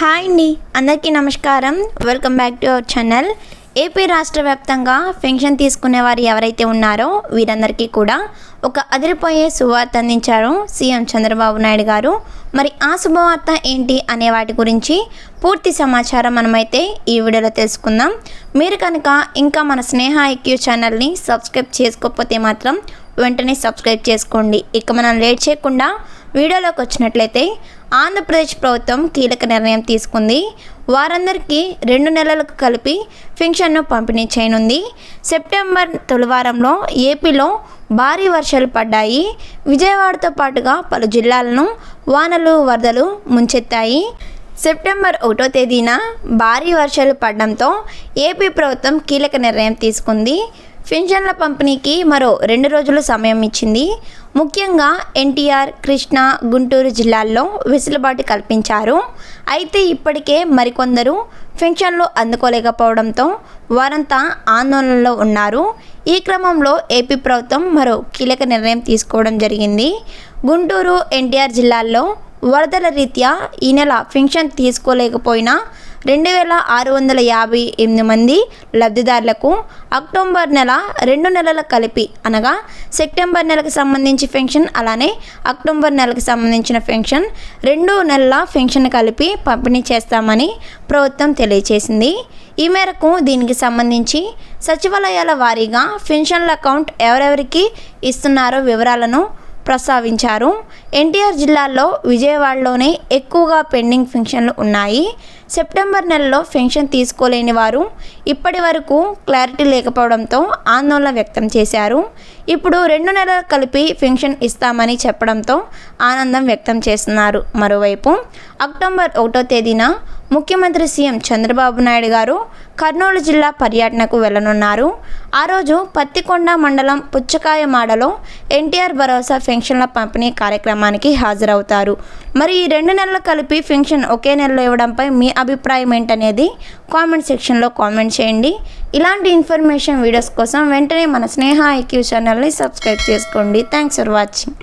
Hi అండి అందరికీ నమస్కారం. Welcome back to our channel AP రాష్ట్ర వ్యాప్తంగా పెన్షన్ తీసుకునే వారు ఎవరైతే ఉన్నారో వీరందరికీ కూడా ఒక అదిరిపోయే శుభవార్త అందించారు సీఎం చంద్రబాబు నాయుడు గారు. మరి ఆ శుభవార్త ఏంటి అనే వాటి గురించి పూర్తి సమాచారం మనమైతే ఈ వీడియోలో తెలుసుకుందాం. మీరు కనుక ఇంకా మన స్నేహ ఐక్యూ ఛానల్ని సబ్స్క్రైబ్ చేసుకోకపోతే మాత్రం వెంటనే సబ్స్క్రైబ్ చేసుకోండి. ఇక మనం లేట్ చేయకుండా వీడియోలోకి వచ్చినట్లయితే ఆంధ్రప్రదేశ్ ప్రభుత్వం కీలక నిర్ణయం తీసుకుంది. వారందరికీ రెండు నెలలకు కలిపి పెన్షన్ను పంపిణీ చేయనుంది. సెప్టెంబర్ తొలివారంలో ఏపీలో భారీ వర్షాలు పడ్డాయి. విజయవాడతో పాటుగా పలు జిల్లాలను వానలు వరదలు ముంచెత్తాయి. సెప్టెంబర్ ఒకటో తేదీన భారీ వర్షాలు పడడంతో ఏపీ ప్రభుత్వం కీలక నిర్ణయం తీసుకుంది. పెన్షన్ల పంపిణీకి మరో రెండు రోజులు సమయం ఇచ్చింది. ముఖ్యంగా ఎన్టీఆర్ కృష్ణా గుంటూరు జిల్లాల్లో వెసులుబాటు కల్పించారు. అయితే ఇప్పటికే మరికొందరు పెన్షన్లు అందుకోలేకపోవడంతో వారంతా ఆందోళనలో ఉన్నారు. ఈ క్రమంలో ఏపీ ప్రభుత్వం మరో కీలక నిర్ణయం తీసుకోవడం జరిగింది. గుంటూరు ఎన్టీఆర్ జిల్లాల్లో వరదల రీత్యా ఈ నెల పెన్షన్ తీసుకోలేకపోయినా రెండు వేల ఆరు వందల యాభై ఎనిమిది మంది లబ్ధిదారులకు అక్టోబర్ నెల రెండు నెలల కలిపి అనగా సెప్టెంబర్ నెలకు సంబంధించి పెన్షన్ అలానే అక్టోబర్ నెలకు సంబంధించిన పెన్షన్ రెండు నెలల పెన్షన్ కలిపి పంపిణీ చేస్తామని ప్రభుత్వం తెలియజేసింది ఈ మేరకు దీనికి సంబంధించి సచివాలయాల వారీగా పెన్షన్ల అకౌంట్ ఎవరెవరికి ఇస్తున్నారో వివరాలను ప్రస్తావించారు. ఎన్టీఆర్ జిల్లాలో విజయవాడలోనే ఎక్కువగా పెండింగ్ పెన్షన్లు ఉన్నాయి. సెప్టెంబర్ నెలలో పెన్షన్ తీసుకోలేని వారు ఇప్పటి వరకు క్లారిటీ లేకపోవడంతో ఆందోళన వ్యక్తం చేశారు. ఇప్పుడు రెండు నెలలు కలిపి పెన్షన్ ఇస్తామని చెప్పడంతో ఆనందం వ్యక్తం చేస్తున్నారు. మరోవైపు అక్టోబర్ ఒకటో తేదీన ముఖ్యమంత్రి సీఎం చంద్రబాబు నాయుడు గారు కర్నూలు జిల్లా పర్యటనకు వెళ్ళనున్నారు. ఆ రోజు పత్తికొండ మండలం పుచ్చకాయ మాడలో ఎన్టీఆర్ భరోసా పెన్షన్ల పంపిణీ కార్యక్రమానికి హాజరవుతారు. మరి ఈ రెండు నెలలు కలిపి పెన్షన్ ఒకే నెలలో ఇవ్వడంపై మీ అభిప్రాయం ఏంటనేది కామెంట్ సెక్షన్లో కామెంట్ చేయండి. ఇలాంటి ఇన్ఫర్మేషన్ వీడియోస్ కోసం వెంటనే మన స్నేహ ఐక్యూ ఛానల్ని సబ్స్క్రైబ్ చేసుకోండి. Thanks for watching.